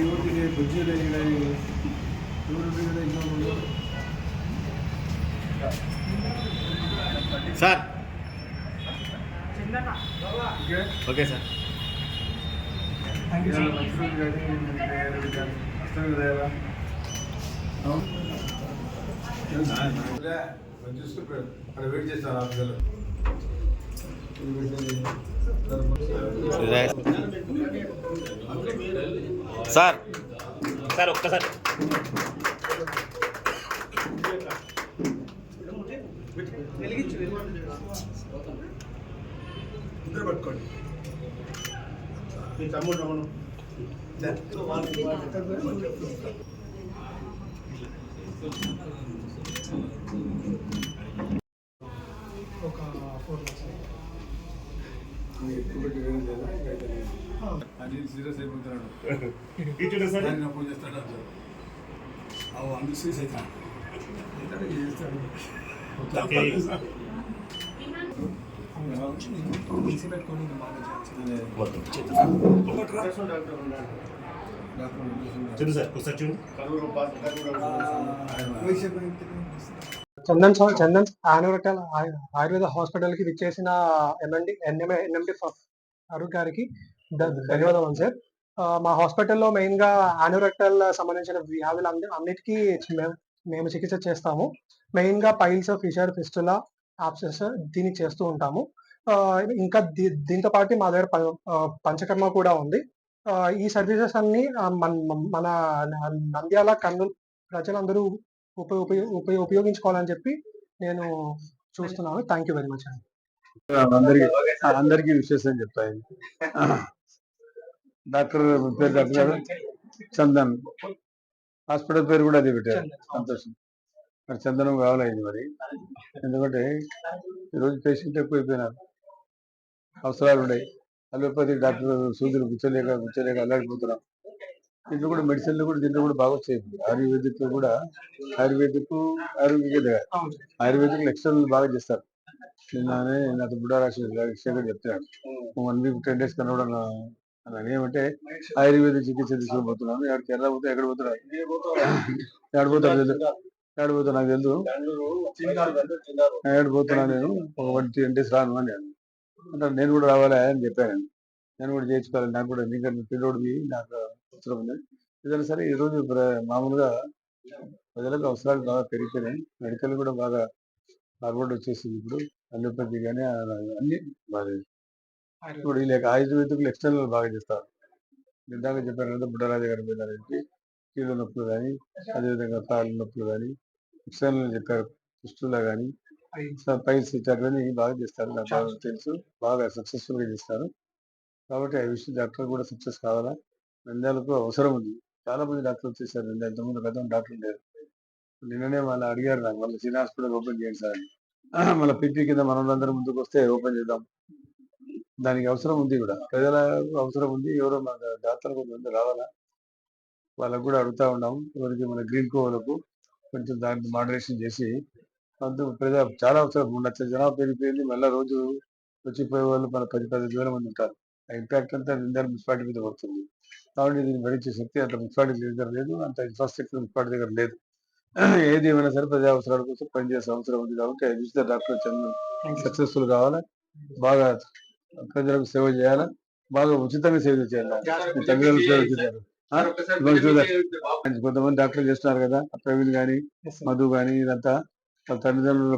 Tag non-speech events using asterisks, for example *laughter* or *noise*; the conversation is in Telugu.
ಇವತ್ತಿಗೆ ಬಜ್ಜಿಯಲ್ಲಿ ಇವರು ಬಿಡುಗಡೆ ಇನ್ನೊಂದು sir okay okay sir thank you చూసుకుంటాడు అక్కడ వెయిట్ చేస్తాను ఆఫీసర్లు సార్. సార్ ఒక్కసారి. పట్టుకోండి. మీ తమ్ముడు రమణం అది సీరియస్ అయిపోతున్నాడు ఇటు సార్ దాన్ని అప్పుడు చేస్తాడు అంటారు అవు అందుకు సీరియస్ అవుతాడు ఇతడు చేస్తాడు ఓకే. ఈసీ పెట్టుకొని ఇంకా బాగా చేయాలి అదే. మొత్తం డాక్టర్ చూడు సార్ ఒకసారి చూడు చందన్ సార్ చందన్ ఆయుర్వేద ఆయుర్వేద హాస్పిటల్కి విచ్చేసిన ఎంఎండి ఎన్ఎంఏ ఎన్ఎండి అరుణ్ గారికి ధన్యవాదం ధన్యవాదాలు సార్. మా హాస్పిటల్లో మెయిన్గా ఆనురెక్టల్ సంబంధించిన వ్యాధులు అన్ని అన్నిటికీ మేము- మేము చికిత్స చేస్తాము. మెయిన్గా పైల్స్ ఫిషర్ ఫిస్టులా ఆప్సెస్ దీనికి చేస్తూ ఉంటాము. ఇంకా దీ- దీంతో పాటు మా దగ్గర పంచకర్మ కూడా ఉంది. ఈ సర్వీసెస్ అన్ని మన మన నంద్యాల కర్నూలు ప్రజలందరూ ఉప- ఉప- ఉప- ఉపయోగించుకోవాలని చెప్పి నేను చూస్తున్నాను. థ్యాంక్ యూ వెరీ మచ్ అండి అందరికి అందరికీ విశేషం చెప్తాయి డాక్టర్ పేరు డాక్టర్ గారు చందన్. హాస్పిటల్ పేరు కూడా అదే పెట్టారు. సంతోషం. మరి చందనం కావాలైంది మరి. ఎందుకంటే ఈరోజు పేషెంట్ ఎక్కువైపోయినారు అవసరాలు ఉన్నాయి. అలోపతి డాక్టర్ సూదులు కూర్చోలేక కూర్చోలేక అల్లాడిపోతున్నాం. దీంట్లో కూడా మెడిసిన్లు కూడా దీంట్లో కూడా బాగా వచ్చాయి ఆయుర్వేదిక్ కూడా ఆయుర్వేదిక్ ఆరోగ్య ఆయుర్వేదిక్ ఎక్స్టర్నల్ బాగా చేస్తారు. నిన్ననే నాకు బుడ్డా రాసి శేఖర్ చెప్తున్నాడు వన్ వీక్ టెన్ డేస్ కనవడం ఏమంటే ఆయుర్వేద చికిత్స తీసుకోబోతున్నాను ఎక్కడికి ఎలా పోతే ఎక్కడ పోతున్నా ఎక్కడ తెలియదు ఎక్కడ పోతా నాకు తెలుసు ఎక్కడ పోతున్నా నేను? ఒక వన్ టెన్ డేస్ రాను అని అంటే నేను కూడా రావాలి అని చెప్పాను. నేను కూడా చేయించుకోవాలి. నాకు కూడా నీకు పిల్లోడివి నాకు అవసరం ఉంది ఏదైనా సరే ఈరోజు మామూలుగా ప్రజలకు అవసరాలు బాగా పెరిగిపోయినాయి. మెడికల్ కూడా బాగా ఫార్వర్డ్ వచ్చేసింది ఇప్పుడు. అల్లోపతి కానీ అన్ని బాగా ఇప్పుడు లేక ఆయుర్వేదికులు ఎక్స్టర్నల్ బాగా చేస్తారు. ఇందాక చెప్పాను కదా బుడ్డరాజు గారి మీద కీళ్ళ నొప్పులు కానీ అదేవిధంగా కాళ్ళ నొప్పులు కానీ ఎక్స్టర్నల్ చెప్పారు కుష్టులా కానీ పైల్స్. ఇట్లాంటివన్నీ బాగా చేస్తారు. నాకు తెలుసు. బాగా సక్సెస్ఫుల్గా చేస్తారు. కాబట్టి ఆ విషయం డాక్టర్ కూడా సక్సెస్ కావాలా? నంద్యాలకు అవసరం ఉంది. చాలా మంది డాక్టర్లు వచ్చేసారు. నంద్యాల ఇంతకుముందు గతం డాక్టర్ లేరు. నిన్ననే మళ్ళీ అడిగారు నాకు. మళ్ళీ చిన్న హాస్పిటల్ ఓపెన్ చేయండి సార్ అని. *clears throat* మళ్ళీ పిపి కింద మనలందరం ముందుకు వస్తే ఓపెన్ చేద్దాం. దానికి అవసరం ఉంది కూడా. ప్రజల అవసరం ఉంది. ఎవరో మన డాక్టర్ కొంతమంది రావాలా? వాళ్ళకు కూడా అడుగుతా ఉన్నాం. ఎవరికి? మన గ్రీన్ కోవలకు కొంచెం దాన్ని మోడరేషన్ చేసి. అందు ప్రజా చాలా అవసరం. మూడు జనాభా పెరిగిపోయింది. మళ్ళీ రోజు వచ్చిపోయే వాళ్ళు మన పది పది వేల మంది ఉంటారు. ఇంపాక్ట్ అంతా నిందాల మున్సిపాలిటీ మీద పడుతుంది. కాబట్టి దీన్ని భరించే శక్తి అంత మున్సిపాలిటీ దగ్గర లేదు. అంత ఇన్ఫ్రాస్ట్రక్చర్ మున్సిపాలిటీ దగ్గర లేదు. *clears throat* ఏది ఏమైనా సరే ప్రజా అవసరాల కోసం పనిచేసే అవసరం ఉంది కాబట్టి అది చూస్తే డాక్టర్ చంద్ర సక్సెస్ఫుల్ కావాలా? బాగా ప్రజలకు సేవ చేయాలా? బాగా ఉచితంగా సేవ చేయాలి? తల్లిదండ్రులు సేవ చేయాలి. కొంతమంది డాక్టర్లు చేస్తున్నారు కదా ప్రవీణ్ sir. మధు గాని ఇదంతా తల్లిదండ్రుల